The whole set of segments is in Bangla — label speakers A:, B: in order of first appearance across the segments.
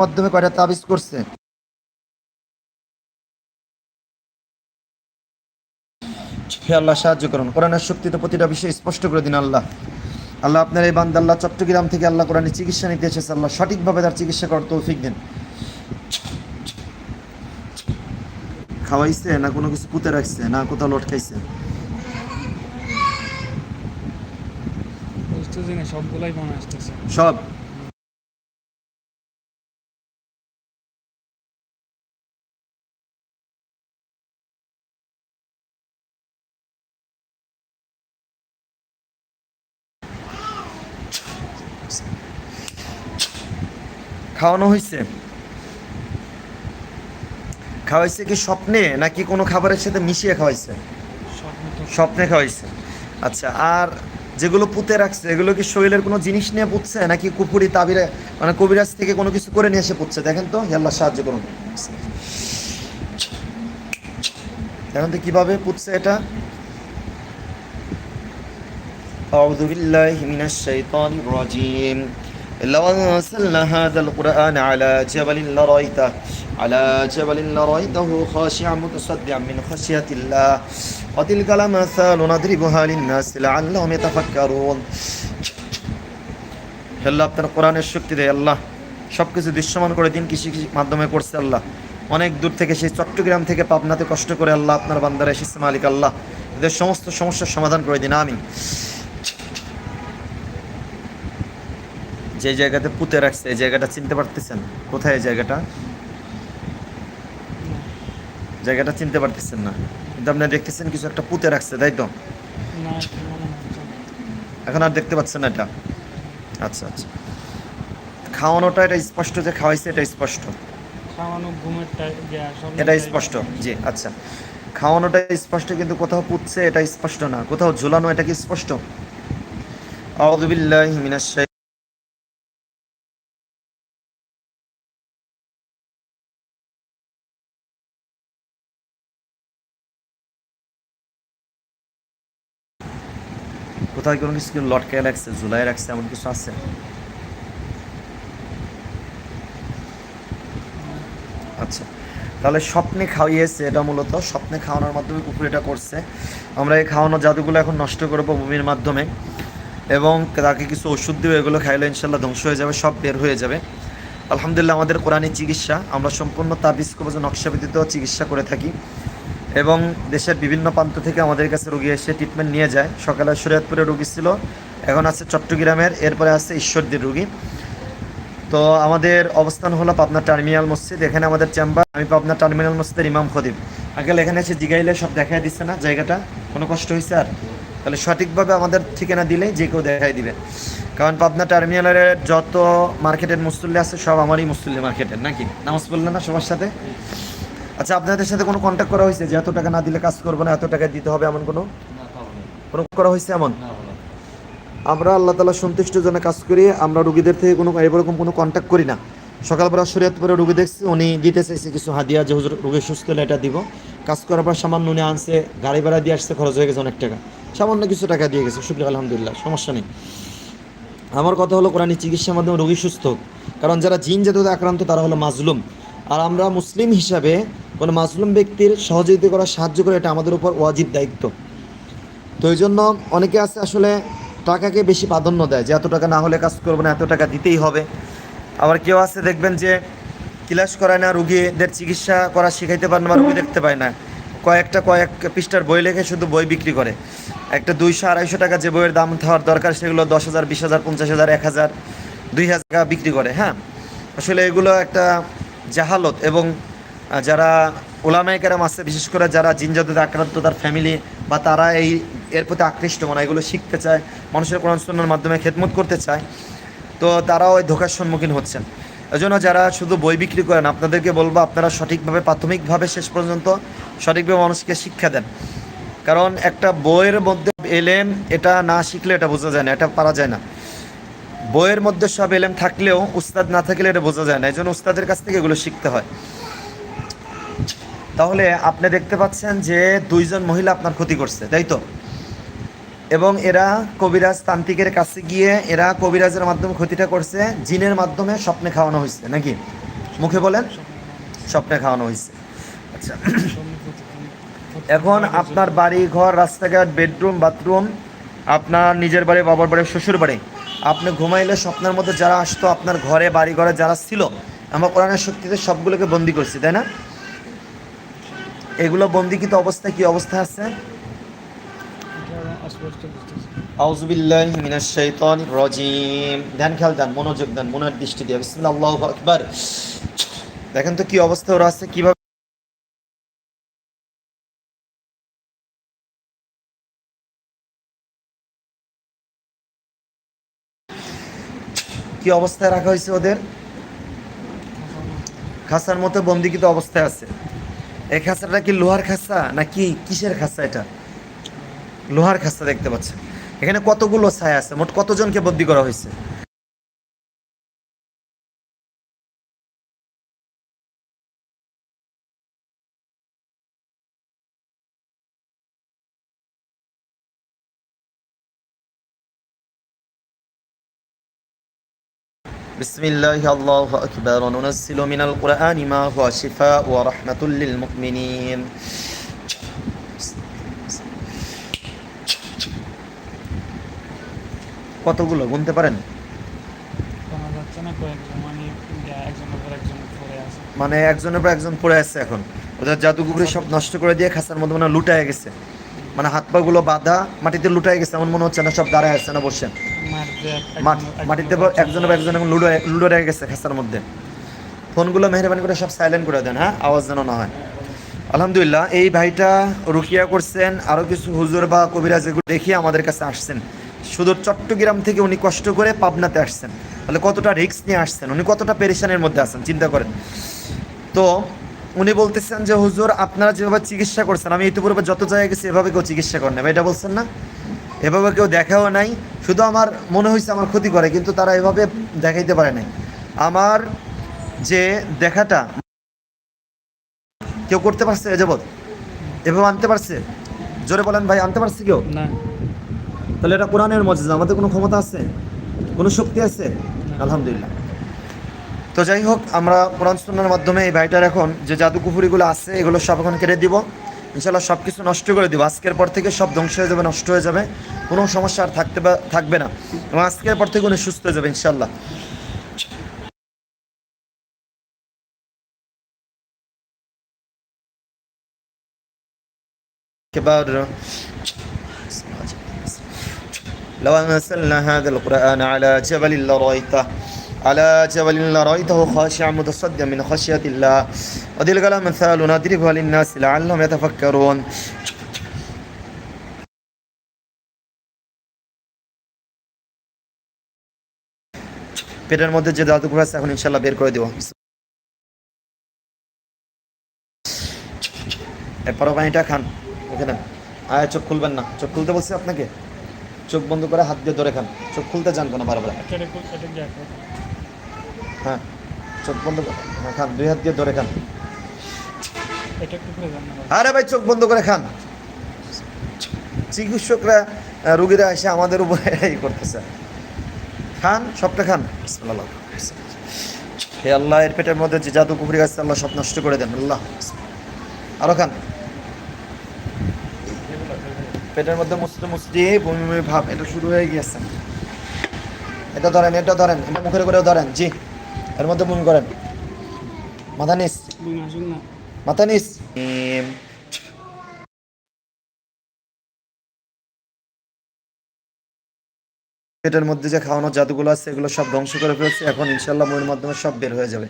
A: মাধ্যমে কয়টা তাবিজ করছে? আল্লাহ সাহায্য করুন। কোরআনের শক্তিতে প্রতিটা বিষয় স্পষ্ট করে দিন আল্লাহ। আল্লাহ আপনার এই বান্দা আল্লাহ চট্টগ্রাম থেকে আল্লাহ কোরআনের চিকিৎসা নিতে এসেছে। আল্লাহ সঠিকভাবে তার চিকিৎসা করার তৌফিক দিন। খাওয়াইছে না কোনো কিছু পুঁতে রাখছে না কোথাও লটকাইছে? সব? খাওয়ানো হয়েছে খাওয়াইছে কি স্বপ্নে নাকি কোনো খাবারের সাথে মিশিয়ে খাওয়াইছে
B: স্বপ্ন তো
A: স্বপ্নে খাওয়াইছে আচ্ছা আর যেগুলো পুঁতে রাখছে এগুলো কি শরীরের কোনো জিনিস নিয়ে পুঁতছে নাকি কুপুরি তাবিরে মানে কবিরাজ থেকে কোনো কিছু করে নিয়ে এসে পুঁতছে দেখেন তো হে আল্লাহ সাহায্য করুন দেখেন তো কিভাবে পুঁতছে এটা أعوذ بالله من الشيطان الرجيم لو أنزلنا هذا القرآن على جبل لرأيته على جبل لرأيته خاشعا متصدعا من خشية الله وتلك الأمثال نضربها للناس لعلهم يتفكرون হে আল্লাহ আপনার কোরআনের শক্তি দেয় আল্লাহ সব কিছু দৃশ্যমান করে দিন কৃষি কৃষি মাধ্যমে করছে আল্লাহ অনেক দূর থেকে সেই চট্টগ্রাম থেকে পাবনাতে কষ্ট করে আল্লাহ আপনার বান্দারা এসেছে মালিক আল্লাহ এদের সমস্ত সমস্যার সমাধান করে দিন আমি যে জায়গাতে পুঁতে রাখছে এই জায়গাটা চিনতে পারতেছেন? কোথায় এই জায়গাটা? জায়গাটা চিনতে পারতেছেন না। কিন্তু আপনি দেখতেছেন কিছু একটা পুঁতে রাখছে তাই তো। এখন আর দেখতে পাচ্ছেন না এটা? আচ্ছা আচ্ছা। খাওয়ানোটা এটা স্পষ্ট যে খাওয়াইছে এটা স্পষ্ট?
B: খাওয়ানো ঘুমের টাই- ইয়া,
A: এটা স্পষ্ট জি আচ্ছা। খাওয়ানোটা স্পষ্ট কিন্তু কোথাও পুচ্ছে এটা স্পষ্ট না। কোথাও ঝুলানো এটা কি স্পষ্ট? আউযু বিল্লাহি মিনাশ কোথাও কোনো কিছু লটকায় রাখছে ঝুলাই রাখছে, এমন কিছু আছে? আচ্ছা তাহলে স্বপ্নে খাওয়িয়েছে এটা মূলত। স্বপ্নে খাওয়ানোর মাধ্যমে কুকুর এটা করছে। আমরা এই খাওয়ানো জাদুগুলো এখন নষ্ট করব ভূমির মাধ্যমে এবং তাকে কিছু ওষুধ দিয়ে এগুলো খাইলে ইনশাল্লাহ ধ্বংস হয়ে যাবে, সব বের হয়ে যাবে। আলহামদুলিল্লাহ আমাদের কোরআনী চিকিৎসা। আমরা সম্পূর্ণ তাবিজ কবজ নকশা ব্যতীত চিকিৎসা করে থাকি। এবং দেশের বিভিন্ন প্রান্ত থেকে আমাদের কাছে রুগী এসে ট্রিটমেন্ট নিয়ে যায়। সকালে শরীয়তপুরে রুগী ছিল, এখন আছে চট্টগ্রামের, এরপরে আছে ঈশ্বরদীর রুগী। তো আমাদের অবস্থান হলো পাবনা টার্মিনাল মসজিদ, এখানে আমাদের চেম্বার, আমি পাবনা টার্মিনাল মসজিদের ইমাম খদিব আগে এখানে এসে জিগাইলে সব দেখাই দিচ্ছে না জায়গাটা? কোনো কষ্ট হয়েছে আর? তাহলে সঠিকভাবে আমাদের ঠিকানা দিলেই যে কেউ দেখাই দিবে। কারণ পাবনা টার্মিনালের যত মার্কেটের মুসল্লি আছে, সব আমারই মুসল্লি মার্কেটের নাকি? নামাজ পড়লেন না সবার সাথে? আচ্ছা আপনাদের সাথে কোনো কন্ট্যাক্ট করা হয়েছে যে এত টাকা না দিলে কাজ করব না এত টাকা দিতে হবে এমন কোনো? কোনো করা হয়েছে এমন? আমরা আল্লাহ তালা সন্তুষ্ট জন্য কাজ করি আমরা রুগীদের থেকে কোনো এরকম কোনো কন্ট্যাক্ট করি না। সকালবেলা শরীয়তপুরে রুগী দেখছি উনি দিতে চাইছে কিছু হাদিয়া যে হুজুর রুগী সুস্থ হলে এটা দিব। কাজ করার পর সামান্য উনি আনছে গাড়ি ভাড়া দিয়ে আসছে খরচ হয়ে গেছে অনেক টাকা। সামান্য কিছু টাকা দিয়ে গেছে শুক্রিয়া আলহামদুলিল্লাহ সমস্যা নেই। আমার কথা হলো কোরআনী চিকিৎসার মাধ্যমে রোগী সুস্থ হোক। কারণ যারা জিন জাতীয় আক্রান্ত তারা হলো মাজলুম। আর আমরা মুসলিম হিসাবে কোনো মাসলুম ব্যক্তির সহযোগিতা করা, সাহায্য করে, এটা আমাদের উপর ওয়াজিব দায়িত্ব। তো এই জন্য অনেকে আছে আসলে টাকাকে বেশি প্রাধান্য দেয়, যে এত টাকা না হলে কাজ করব না, এত টাকা দিতেই হবে। আবার কেউ আছে দেখবেন যে ক্লাস করায় না, রুগীদের চিকিৎসা করা শিখাইতে পারে না, বা রুগী দেখতে পায় না। কয়েকটা, কয়েক পৃষ্ঠার বই লেখে শুধু বই বিক্রি করে। একটা দুইশো, আড়াইশো টাকা যে বইয়ের দাম হওয়ার দরকার, সেগুলো দশ হাজার, বিশ হাজার, পঞ্চাশ হাজার, এক হাজার, দুই হাজার টাকা বিক্রি করে হ্যাঁ? আসলে এগুলো একটা জাহালত এবং যারা ওলামাইকারাম আছে, বিশেষ করে যারা জিনজাতিতে আক্রান্ত তার ফ্যামিলি বা তারা এই এর প্রতি আকৃষ্ট মানে এগুলো শিখতে চায়, মানুষের কোরআন সুন্নাহর মাধ্যমে খেদমত করতে চায়, তো তারাও ওই ধোকার সম্মুখীন হচ্ছেন। এজন্য যারা শুধু বই বিক্রি করেন, আপনাদেরকে বলব আপনারা সঠিকভাবে, প্রাথমিকভাবে শেষ পর্যন্ত সঠিকভাবে মানুষকে শিক্ষা দেন। কারণ একটা বইয়ের মধ্যে এলেম, এটা না শিখলে এটা বোঝা যায় না, এটা পারা যায় না। বইয়ের মধ্যে সব এলেম থাকলেও, উস্তাদ না থাকলে এটা বোঝা যায় না। এই জন্য উস্তাদের কাছ থেকে এগুলো শিখতে হয়। তাহলে আপনি দেখতে পাচ্ছেন যে দুইজন মহিলা আপনার ক্ষতি করছে, তাই তো? এবং এরা কবিরাজ তান্ত্রিকের কাছে গিয়ে এরা কবিরাজের মাধ্যমে ক্ষতিটা করছে, জিনের মাধ্যমে স্বপ্নে খাওয়ানো হয়েছে, নাকি? মুখে বলেন,
B: স্বপ্নে খাওয়ানো হয়েছে।
A: আচ্ছা। এখন আপনার বাড়ি, ঘর, রাস্তাঘাট, বেডরুম, বাথরুম, আপনার নিজের বাড়ি, বাবার বাড়ি, শ্বশুর বাড়ি, আপনি ঘুমাইলে স্বপ্নের মধ্যে যারা আসতো, আপনার ঘরে বাড়ি ঘরে যারা ছিল, আমরা কোরআনের শক্তিতে সবগুলোকে বন্দি করছি, তাই না? এগুলো বন্দিকৃত অবস্থায় কি অবস্থা আছে? আউজুবিল্লাহ মিনাশ শাইতানির রাজিম। ধ্যান খেয়াল দেন মনোযোগ দেন মনের দৃষ্টি দিয়ে। বিসমিল্লাহ আল্লাহু আকবার। দেখেন তো কি অবস্থা ওরা আছে কীভাবে কি অবস্থায় রাখা হয়েছে ওদের? খাসার মতো বন্দিকৃত অবস্থায় আছে। এই খাঁচাটা কি লোহার খাসা নাকি কিসের খাঁচা এটা? লোহার খাঁচা দেখতে পাচ্ছেন। এখানে কতগুলো ছায়া আছে? মোট কতজনকে বন্দি করা হয়েছে? بسم الله الله أكبر وننزل من القرآن ما هو شفاء ورحمة للمؤمنين কতগুলো গুনতে পারেন
B: শোনা যাচ্ছে না কয়েকজন মানে একজনের পর একজন পড়ে আছে
A: মানে একজনের পর একজন পড়ে আছে এখন ওদের জাদুগুলো সব নষ্ট করে দিয়ে খাসার মধ্যে মানে লুটায় গেছে মানে হাত পা গুলো বাঁধা মাটিতে লুটায় গেছে এমন মনে হচ্ছে না সব দাঁড়ায় আছে না বসে
B: মাটিতে একজন পর
A: একজন লুডো লুডো রেখে গেছে খাসার মধ্যে। ফোনগুলো মেহরবানি করে সব সাইলেন্ট করে দেন হ্যাঁ? আওয়াজ যেন না হয়। আলহামদুলিল্লাহ এই ভাইটা রুকিয়া করছেন আরও কিছু হুজুর বা কবিরাজ এগুলো দেখিয়ে আমাদের কাছে আসছেন। শুধু চট্টগ্রাম থেকে উনি কষ্ট করে পাবনাতে আসছেন। তাহলে কতটা রিস্ক নিয়ে আসছেন? উনি কতটা পেরেশানের মধ্যে আছেন? চিন্তা করেন। তো উনি বলতেছেন যে হুজুর আপনারা যেভাবে চিকিৎসা করছেন আমি ইতিপূর্বে যত জায়গায় গেছি এভাবে কেউ চিকিৎসা করেন না এটা বলছেন না? এভাবে কেউ দেখাও নাই। শুধু আমার মনে হয়েছে আমার ক্ষতি করে কিন্তু তারা এভাবে দেখাইতে পারে নাই। আমার যে দেখাটা কেউ করতে পারছে এ যাবৎ এভাবে আনতে পারছে? জোরে বলেন ভাই আনতে পারছে কেউ?
B: না।
A: তাহলে এটা কোরআনের মজেজা আমাদের কোনো ক্ষমতা আছে? কোনো শক্তি আছে? আলহামদুলিল্লাহ। তো যাই হোক আমরা কোরআন সুন্নার মাধ্যমে এই ভাইটার এখন যে জাদু কুফুরিগুলো আছে এগুলো সব এখন কেটে দিব। ইনশাল্লাহ সব কিছু নষ্ট করে দিব আজকের পর থেকে সব ধ্বংস হয়ে যাবে নষ্ট হয়ে যাবে কোনো সমস্যা আর থাকতে বা- থাকবে না এবং আজকের পর থেকে উনি সুস্থ হয়ে যাবে ইনশাল্লাহ كبار لو أنزلنا هذا القرآن على جبل لرأيته على جبل لرأيته خاشعا متصدعا من خشية الله وتلك الأمثال نضربها للناس لعلهم يتفكرون পেটের মধ্যে যে দাদুগুলো আছে এখন ইনশাল্লাহ বের করে দেবো এরপরও পানিটা খান ওকে দেন আয় চোখ খুলবেন না চোখ খুলতে বলছি আপনাকে চোখ বন্ধ করে হাত দিয়ে ধরে খান চোখ খুলতে যান কেন বারবার
B: এটা এটা- এটা দেখো
A: হ্যাঁ চোখ বন্ধ করে খান দুই হাত দিয়ে ধরে খান। আরে ভাই চোখ বন্ধ করে খান। চিকিৎসকরা রুগীরা এসে আমাদের উপরে এই করতেছে। খান সবটা খান। হে আল্লাহ এর পেটের মধ্যে যে জাদু কুকুরি আছে আল্লাহ সব নষ্ট করে দেন। আল্লাহ। আরও খান। পেটের মধ্যে মুসতে মুসতে বমি বমি ভাব এটা শুরু হয়ে গিয়েছে। এটা ধরেন এটা ধরেন এটা মুখের করে ধরেন জি। এর মধ্যে বমি করেন। মাথা নিস মাথা নিস পেটের মধ্যে যে খাওয়ানোর জাদুগুলো আছে, এগুলো সব ধ্বংস করে ফেলছে। এখন ইনশাল্লাহ বইয়ের মাধ্যমে সব বের হয়ে যাবে।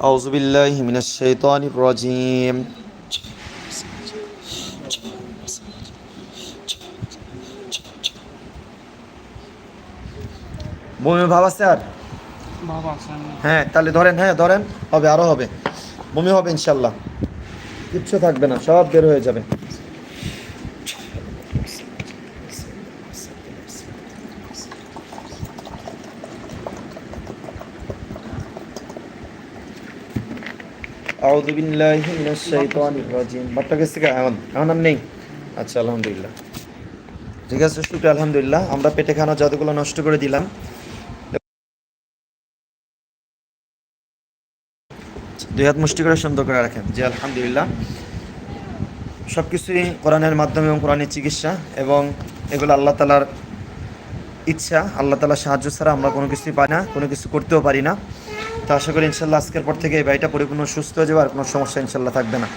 A: أعوذ بالله من الشيطان الرجيم বমি ভাব আছে আর
B: বাবা আছেন
A: হ্যাঁ তাহলে ধরেন হ্যাঁ ধরেন হবে আরো হবে বমি হবে ইনশাল্লাহ কিচ্ছু থাকবে না সব বের হয়ে যাবে আউযু বিল্লাহি মিনাশ শাইতানির রাজিম। বাপটা কাছ থেকে এখন এখন আর নেই। আচ্ছা আলহামদুলিল্লাহ। ঠিক আছে শুক্র আলহামদুলিল্লাহ। আমরা পেটে খাওয়ানো জাদুগুলো নষ্ট করে দিলাম। দুই হাত মুষ্টি করে সুন্দর করে রাখেন। জি, আলহামদুলিল্লাহ। সব কিছুই কোরআনের মাধ্যমে এবং কোরআনের চিকিৎসা এবং এগুলো আল্লাহ তালার ইচ্ছা, আল্লাহ তালার সাহায্য ছাড়া আমরা কোনো কিছুই পাই না, কোনো কিছু করতেও পারি না। তো আশা করি ইনশাল্লাহ আজকের পর থেকে এই বাড়িটা পরিপূর্ণ সুস্থ হয়ে যাবে আর কোনো সমস্যা ইনশাল্লাহ থাকবে না।